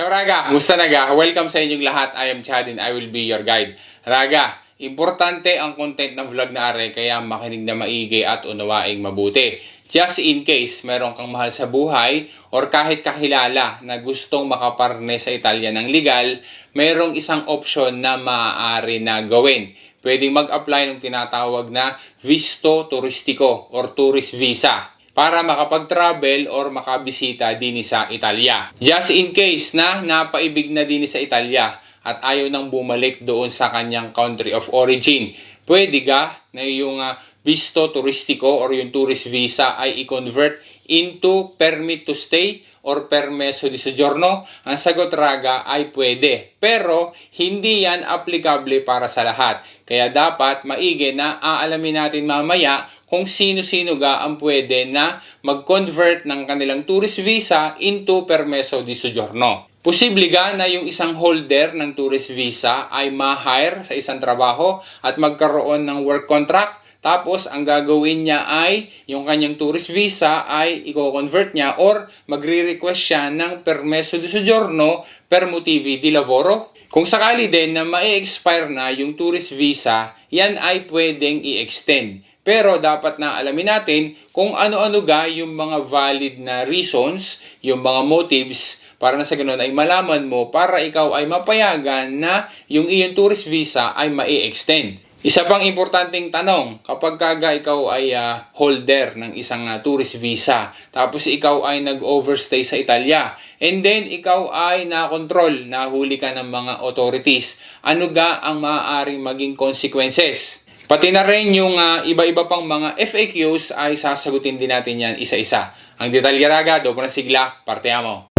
Ciao Raga! Musta naga? Welcome sa inyong lahat. I am Chad and I will be your guide. Raga, importante ang content ng vlog na are kaya makinig na maigi at unawaing mabuti. Just in case meron kang mahal sa buhay or kahit kakilala na gustong makaparne sa Italia ng legal, merong isang option na maaari na gawin. Pwedeng mag-apply ng tinatawag na visto turistico or tourist visa para makapag-travel or makabisita din sa Italia. Just in case na napaibig na din sa Italia at ayaw nang bumalik doon sa kanyang country of origin, pwede ga na yung uh, visto turistico or yung tourist visa ay i-convert into permit to stay or permeso di soggiorno? Ang sagot raga ay pwede. Pero hindi yan applicable para sa lahat. Kaya dapat maigi na aalamin natin mamaya kung sino-sino ga ang pwede na mag-convert ng kanilang tourist visa into permeso di soggiorno. Posible ga na yung isang holder ng tourist visa ay ma-hire sa isang trabaho at magkaroon ng work contract tapos, ang gagawin niya ay, yung kanyang tourist visa ay i-convert niya or magre-request siya ng permeso di soggiorno per motivi di lavoro. Kung sakali din na ma-expire na yung tourist visa, yan ay pwedeng i-extend. Pero dapat na alamin natin kung ano-ano ga yung mga valid na reasons, yung mga motives para na sa ganun ay malaman mo para ikaw ay mapayagan na yung iyong tourist visa ay mai-extend. Isa pang importanteng tanong, kapag kaga ikaw ay uh, holder ng isang uh, tourist visa, tapos ikaw ay nag-overstay sa Italia, and then ikaw ay na-control, nahuli ka ng mga authorities, ano ga ang maaaring maging consequences? Pati na rin yung uh, iba-iba pang mga FAQs ay sasagutin din natin yan isa-isa. Ang detalye raga, doon na sigla, partiamo.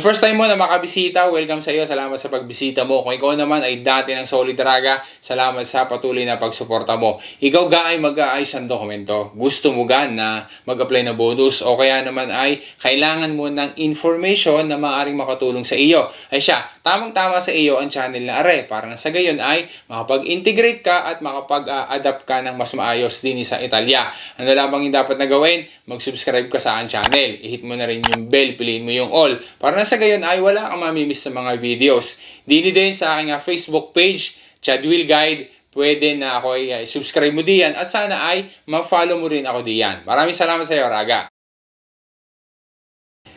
Kung first time mo na makabisita, welcome sa iyo. Salamat sa pagbisita mo. Kung ikaw naman ay dati ng Solid Raga, salamat sa patuloy na pagsuporta mo. Ikaw ga ay mag-aayos ng dokumento. Gusto mo ga na mag-apply na bonus o kaya naman ay kailangan mo ng information na maaaring makatulong sa iyo. Ay siya, tamang-tama sa iyo ang channel na Are para na sa gayon ay makapag-integrate ka at makapag-adapt ka ng mas maayos din sa Italia. Ano lamang yung dapat na gawin? Mag-subscribe ka sa aking channel. I-hit mo na rin yung bell, piliin mo yung all. Para na sa gayon ay wala kang mamimiss sa mga videos. Dini din sa aking uh, Facebook page, Chad Will Guide. Pwede na ako ay uh, subscribe mo diyan at sana ay ma-follow mo rin ako diyan. Maraming salamat sa iyo, Raga.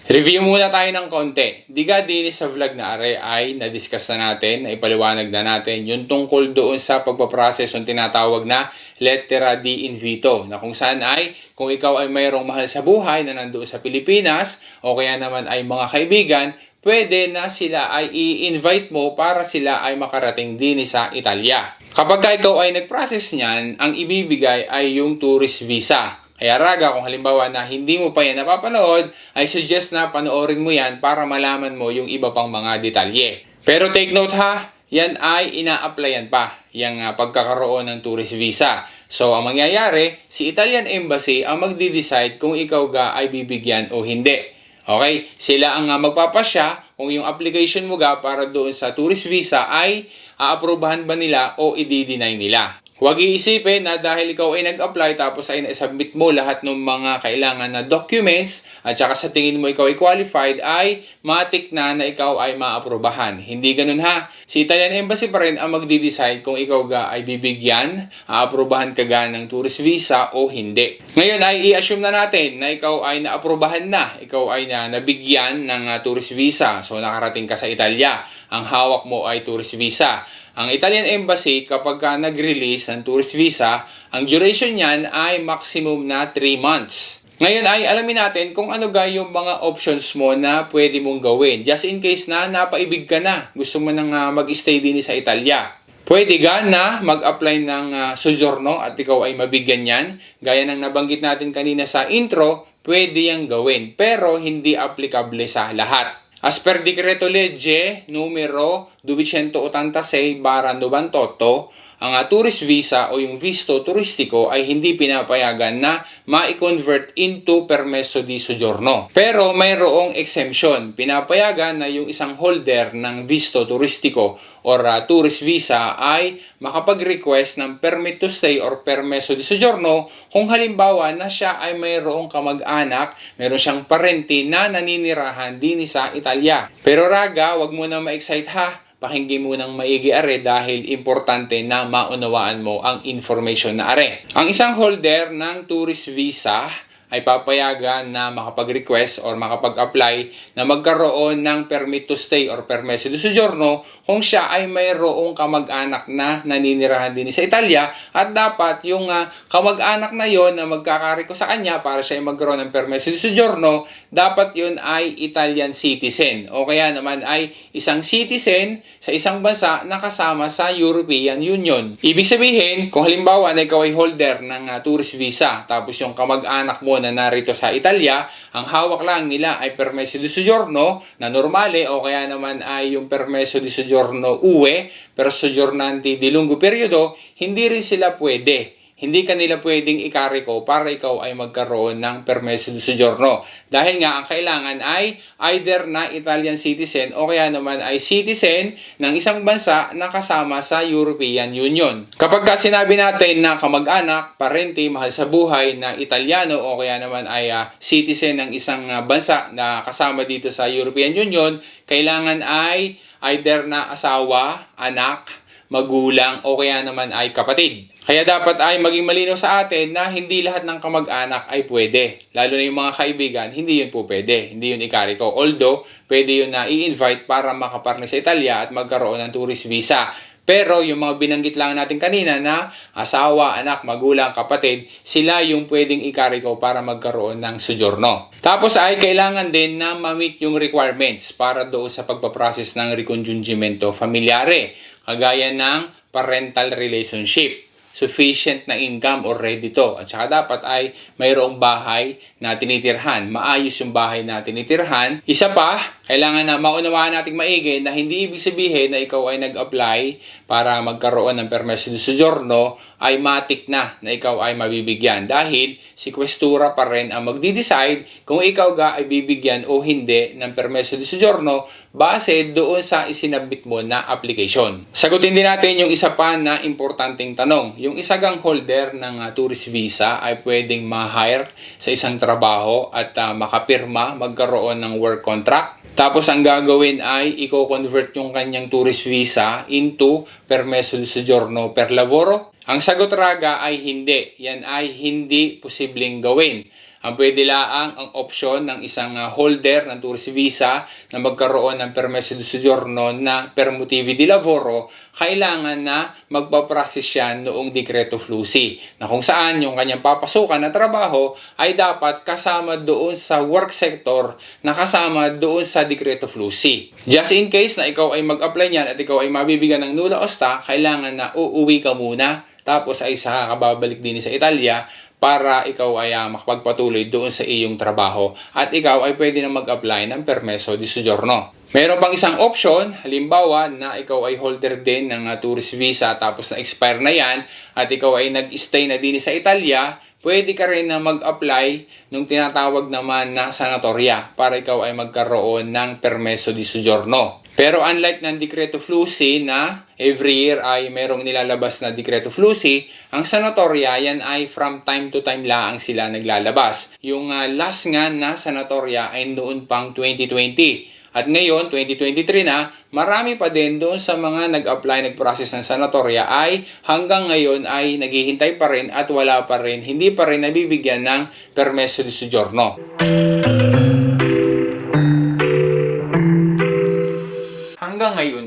Review muna tayo ng konti. Diga din sa vlog na are ay na-discuss na natin, na ipaliwanag na natin yung tungkol doon sa pagpaprocess ng tinatawag na lettera di invito na kung saan ay kung ikaw ay mayroong mahal sa buhay na nandoon sa Pilipinas o kaya naman ay mga kaibigan, pwede na sila ay i-invite mo para sila ay makarating din sa Italia. Kapag ka ikaw ay nag-process niyan, ang ibibigay ay yung tourist visa. Kaya raga, kung halimbawa na hindi mo pa yan napapanood, I suggest na panoorin mo yan para malaman mo yung iba pang mga detalye. Pero take note ha, yan ay ina-applyan pa, yung uh, pagkakaroon ng tourist visa. So, ang mangyayari, si Italian Embassy ang magdi-decide kung ikaw ga ay bibigyan o hindi. Okay? Sila ang uh, magpapasya kung yung application mo ga para doon sa tourist visa ay aaprubahan ba nila o i-deny nila. Huwag iisipin na dahil ikaw ay nag-apply tapos ay na-submit mo lahat ng mga kailangan na documents at saka sa tingin mo ikaw ay qualified ay matik na na ikaw ay maaprubahan. Hindi ganun ha. Si Italian Embassy pa rin ang magdi-decide kung ikaw ga ay bibigyan, aaprubahan ka ga ng tourist visa o hindi. Ngayon ay i-assume na natin na ikaw ay naaprubahan na, ikaw ay na nabigyan ng uh, tourist visa. So nakarating ka sa Italia. Ang hawak mo ay tourist visa. Ang Italian Embassy, kapag ka nag-release ng tourist visa, ang duration niyan ay maximum na 3 months. Ngayon ay alamin natin kung ano ga yung mga options mo na pwede mong gawin. Just in case na napaibig ka na, gusto mo nang uh, mag-stay din sa Italia. Pwede ga na mag-apply ng uh, soggiorno at ikaw ay mabigyan yan. Gaya ng nabanggit natin kanina sa intro, pwede yang gawin. Pero hindi applicable sa lahat. As per Decreto Legge numero 286 bara 98, ang ah, tourist visa o yung visto turistiko ay hindi pinapayagan na ma-convert into permesso di soggiorno. Pero mayroong exemption. Pinapayagan na yung isang holder ng visto turistiko or ah, tourist visa ay makapag-request ng permit to stay or permesso di soggiorno kung halimbawa na siya ay mayroong kamag-anak, mayroon siyang parente na naninirahan din sa Italia. Pero raga, wag mo na ma-excite ha pakinggan mo ng maigi are dahil importante na maunawaan mo ang information na are. Ang isang holder ng tourist visa ay papayagan na makapag-request or makapag-apply na magkaroon ng permit to stay or permesso di soggiorno kung siya ay mayroong kamag-anak na naninirahan din sa Italia at dapat yung ah, kamag-anak na yon na magkakariko sa kanya para siya ay magkaroon ng permesso di soggiorno, dapat yun ay Italian citizen o kaya naman ay isang citizen sa isang bansa na kasama sa European Union. Ibig sabihin, kung halimbawa na ikaw ay holder ng ah, tourist visa tapos yung kamag-anak mo na narito sa Italia, ang hawak lang nila ay permesso di soggiorno na normale o kaya naman ay yung permesso di soggiorno UE pero soggiornanti di lungo periodo, hindi rin sila pwede. Hindi kanila pwedeng ikariko para ikaw ay magkaroon ng permesso di soggiorno. Dahil nga, ang kailangan ay either na Italian citizen o kaya naman ay citizen ng isang bansa na kasama sa European Union. Kapag ka sinabi natin na kamag-anak, parente, mahal sa buhay na Italiano o kaya naman ay ah, citizen ng isang ah, bansa na kasama dito sa European Union, kailangan ay either na asawa, anak, magulang o kaya naman ay kapatid. Kaya dapat ay maging malinaw sa atin na hindi lahat ng kamag-anak ay pwede. Lalo na yung mga kaibigan, hindi yun po pwede. Hindi yun ikariko. Although, pwede yun na i-invite para makaparni sa Italia at magkaroon ng tourist visa. Pero yung mga binanggit lang natin kanina na asawa, anak, magulang, kapatid, sila yung pwedeng ikariko para magkaroon ng sojorno. Tapos ay kailangan din na ma-meet yung requirements para doon sa pagpaprocess ng recongiungimento familiare. Kagaya ng parental relationship sufficient na income already to. At saka dapat ay mayroong bahay na tinitirhan. Maayos yung bahay na tinitirhan. Isa pa, kailangan na maunawaan nating maigi na hindi ibig sabihin na ikaw ay nag-apply para magkaroon ng permesso di soggiorno ay matik na na ikaw ay mabibigyan. Dahil si Questura pa rin ang magdi-decide kung ikaw ga ay bibigyan o hindi ng permesso di soggiorno base doon sa isinabit mo na application. Sagutin din natin yung isa pa na importanteng tanong. Yung isagang holder ng ah, tourist visa ay pwedeng ma-hire sa isang trabaho at ah, makapirma, magkaroon ng work contract. Tapos ang gagawin ay i-convert yung kanyang tourist visa into permesso di soggiorno per lavoro. Ang sagot raga ay hindi. Yan ay hindi posibleng gawin. Ang pwede laang ang option ng isang ah, holder ng tourist visa na magkaroon ng permesso di soggiorno na per motivi di lavoro, kailangan na magpaprocess siya noong dekreto flusi na kung saan yung kanyang papasukan na trabaho ay dapat kasama doon sa work sector na kasama doon sa dekreto flusi. Just in case na ikaw ay mag-apply niyan at ikaw ay mabibigyan ng nula osta, kailangan na uuwi ka muna tapos ay sa kababalik din sa Italia para ikaw ay uh, makapagpatuloy doon sa iyong trabaho at ikaw ay pwede na mag-apply ng permesso di soggiorno. Meron pang isang option, halimbawa na ikaw ay holder din ng uh, tourist visa tapos na expire na yan at ikaw ay nag-stay na din sa Italia, pwede ka rin na mag-apply nung tinatawag naman na sanatoria para ikaw ay magkaroon ng permesso di soggiorno. Pero unlike ng Decreto Flusi na every year ay merong nilalabas na Decreto Flusi, ang sanatoria yan ay from time to time laang sila naglalabas. Yung uh, last nga na sanatoria ay noon pang 2020. At ngayon, 2023 na, marami pa din doon sa mga nag-apply, nag-process ng sanatoria ay hanggang ngayon ay naghihintay pa rin at wala pa rin, hindi pa rin nabibigyan ng permesso di soggiorno.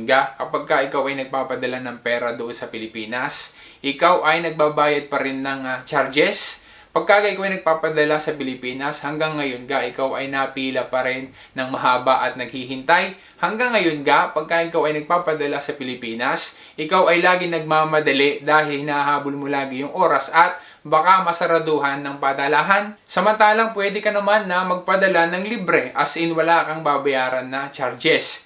Hanggang ngayon ga, kapag ka ikaw ay nagpapadala ng pera doon sa Pilipinas, ikaw ay nagbabayad pa rin ng ah, charges. Pagka ikaw ay nagpapadala sa Pilipinas, hanggang ngayon ga, ikaw ay napila pa rin ng mahaba at naghihintay. Hanggang ngayon ga, pagka ikaw ay nagpapadala sa Pilipinas, ikaw ay lagi nagmamadali dahil hinahabol mo lagi yung oras at baka masaraduhan ng padalahan. Samantalang pwede ka naman na magpadala ng libre as in wala kang babayaran na charges.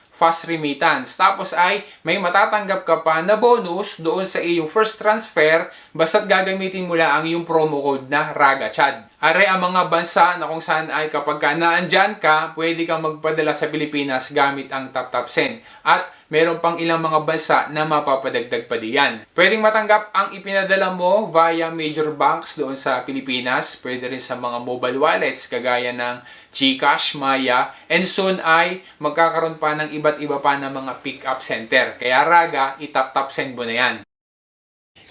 fast remittance. Tapos ay may matatanggap ka pa na bonus doon sa iyong first transfer basta't gagamitin mo lang ang yung promo code na RAGACHAD. Are ang mga bansa na kung saan ay kapag ka naandyan ka, pwede kang magpadala sa Pilipinas gamit ang TapTap Send. At meron pang ilang mga bansa na mapapadagdag pa diyan. Pwedeng matanggap ang ipinadala mo via major banks doon sa Pilipinas. Pwede rin sa mga mobile wallets kagaya ng GCash, Maya, and soon ay magkakaroon pa ng iba't iba pa na mga pick-up center. Kaya raga, itap-tap send mo na yan.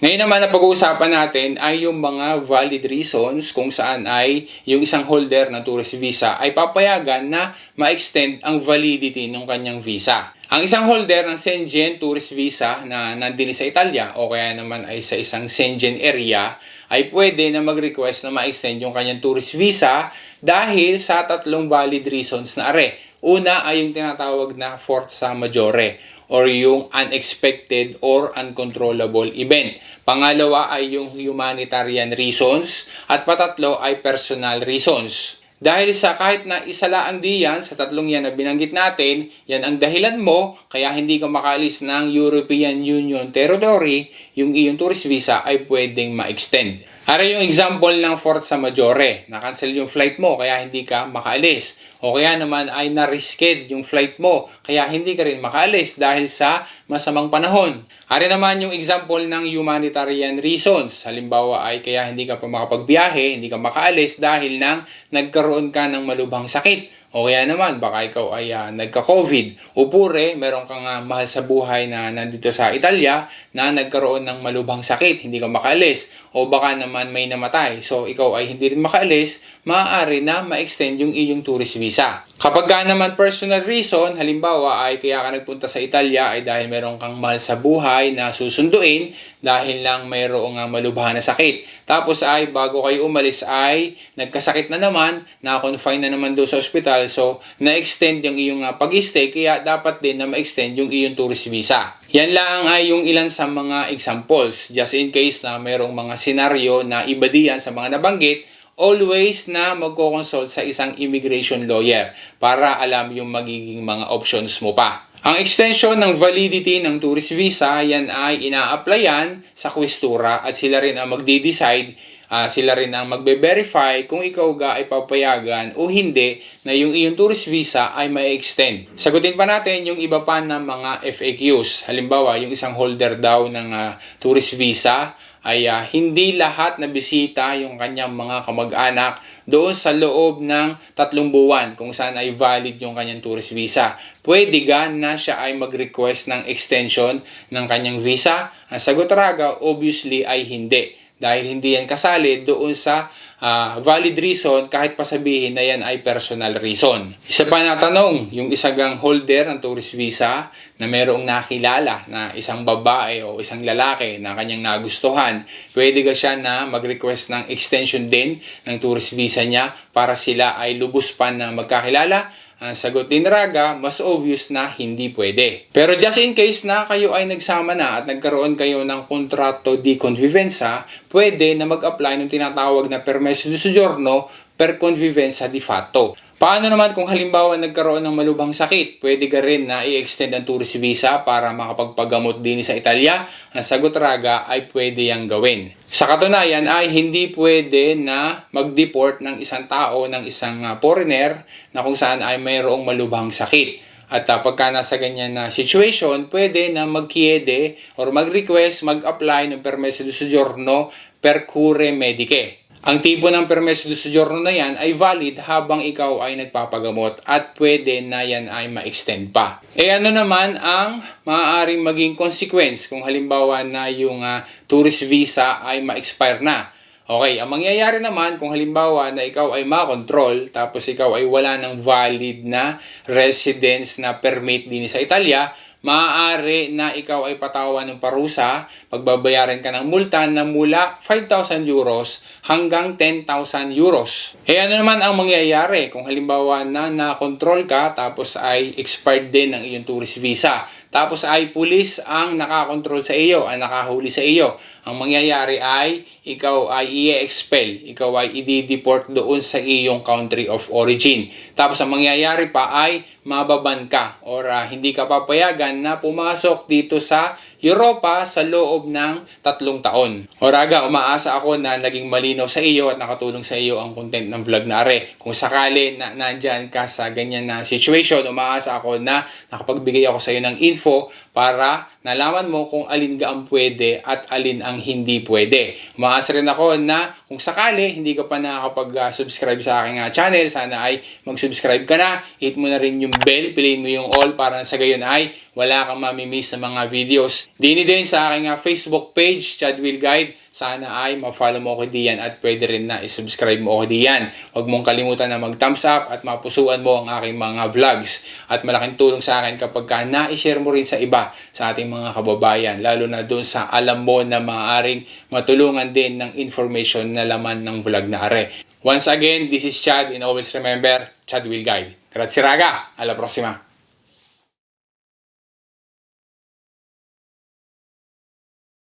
Ngayon naman na pag-uusapan natin ay yung mga valid reasons kung saan ay yung isang holder ng tourist visa ay papayagan na ma-extend ang validity ng kanyang visa. Ang isang holder ng Schengen tourist visa na nandini sa Italia o kaya naman ay sa isang Schengen area ay pwede na mag-request na ma-extend yung kanyang tourist visa dahil sa tatlong valid reasons na are. Una ay yung tinatawag na forza majore or yung unexpected or uncontrollable event. Pangalawa ay yung humanitarian reasons at patatlo ay personal reasons. Dahil sa kahit na isa lang diyan sa tatlong yan na binanggit natin, yan ang dahilan mo kaya hindi ka makalis ng European Union territory, yung iyong tourist visa ay pwedeng ma-extend. Ara yung example ng Forza Majore, na-cancel yung flight mo kaya hindi ka makaalis. O kaya naman ay na-risked yung flight mo kaya hindi ka rin makaalis dahil sa masamang panahon. Ari naman yung example ng humanitarian reasons. Halimbawa ay kaya hindi ka pa makapagbiyahe, hindi ka makaalis dahil nang nagkaroon ka ng malubhang sakit. O kaya naman, baka ikaw ay uh, nagka-COVID. O pure, meron kang uh, mahal sa buhay na nandito sa Italia na nagkaroon ng malubhang sakit, hindi ka makaalis. O baka naman may namatay. So, ikaw ay hindi rin makaalis, maaari na ma-extend yung iyong tourist visa. Kapag ka naman personal reason, halimbawa ay kaya ka nagpunta sa Italia ay dahil meron kang mahal sa buhay na susunduin dahil lang mayroong uh, malubha na sakit. Tapos ay bago kayo umalis ay nagkasakit na naman, na-confine na naman doon sa ospital. So, na-extend yung iyong uh, pag-stay kaya dapat din na ma-extend yung iyong tourist visa. Yan lang ay yung ilan sa mga examples. Just in case na mayroong mga senaryo na iba diyan sa mga nabanggit, always na magko-consult sa isang immigration lawyer para alam yung magiging mga options mo pa. Ang extension ng validity ng tourist visa, yan ay ina-applyan sa kwistura at sila rin ang magde-decide, uh, sila rin ang magbe-verify kung ikaw ga ay papayagan o hindi na yung iyong tourist visa ay may extend. Sagutin pa natin yung iba pa ng mga FAQs. Halimbawa, yung isang holder daw ng uh, tourist visa ay uh, hindi lahat na bisita yung kanyang mga kamag-anak doon sa loob ng tatlong buwan kung saan ay valid yung kanyang tourist visa. Pwede gan na siya ay mag-request ng extension ng kanyang visa? Ang sagot raga, obviously ay hindi. Dahil hindi yan kasali doon sa uh, valid reason kahit pa sabihin na yan ay personal reason. Isa pa na tanong, yung isagang holder ng tourist visa na merong nakilala na isang babae o isang lalaki na kanyang nagustuhan, pwede ka siya na mag-request ng extension din ng tourist visa niya para sila ay lubos pa na magkakilala ang sagot din Raga, mas obvious na hindi pwede. Pero just in case na kayo ay nagsama na at nagkaroon kayo ng kontrato di convivenza, pwede na mag-apply ng tinatawag na permesso di soggiorno per convivenza di fatto. Paano naman kung halimbawa nagkaroon ng malubhang sakit? Pwede ka rin na i-extend ang tourist visa para makapagpagamot din sa Italia? Ang sagot raga ay pwede yang gawin. Sa katunayan ay hindi pwede na mag-deport ng isang tao, ng isang ah, foreigner na kung saan ay mayroong malubhang sakit. At uh, pagka nasa ganyan na situation, pwede na magkiede or mag-request, mag-apply ng permesso di soggiorno per cure mediche. Ang tipo ng permesso di soggiorno na yan ay valid habang ikaw ay nagpapagamot at pwede na yan ay ma-extend pa. E ano naman ang maaaring maging consequence kung halimbawa na yung uh, tourist visa ay ma-expire na? Okay, ang mangyayari naman kung halimbawa na ikaw ay makontrol tapos ikaw ay wala ng valid na residence na permit din sa Italia, maaari na ikaw ay patawan ng parusa, pagbabayaran ka ng multa na mula 5,000 euros hanggang 10,000 euros. Eh ano naman ang mangyayari kung halimbawa na na-control ka tapos ay expired din ang iyong tourist visa. Tapos ay pulis ang nakakontrol sa iyo, ang nakahuli sa iyo. Ang mangyayari ay ikaw ay i-expel, ikaw ay i-deport doon sa iyong country of origin. Tapos ang mangyayari pa ay mababan ka or ah, hindi ka papayagan na pumasok dito sa Europa sa loob ng tatlong taon. Oraga, umaasa ako na naging malinaw sa iyo at nakatulong sa iyo ang content ng vlog na are. Kung sakali na nandyan ka sa ganyan na situation, umaasa ako na nakapagbigay ako sa iyo ng info para nalaman mo kung alin ka ang pwede at alin ang hindi pwede. Umaasa rin ako na kung sakali hindi ka pa nakakapag-subscribe sa aking ah, channel, sana ay mag-subscribe ka na. Hit mo na rin yung bell, piliin mo yung all para sa gayon ay wala kang mamimiss na mga videos. Dini din sa aking ah, Facebook page, Chad Will Guide. Sana ay ma-follow mo ako diyan at pwede rin na i-subscribe mo ako diyan. Huwag mong kalimutan na mag-thumbs up at mapusuan mo ang aking mga vlogs. At malaking tulong sa akin kapag ka na-share mo rin sa iba, sa ating mga kababayan. Lalo na doon sa alam mo na maaaring matulungan din ng information na laman ng vlog na are. Once again, this is Chad and always remember, Chad will guide. Grazie raga, alla prossima!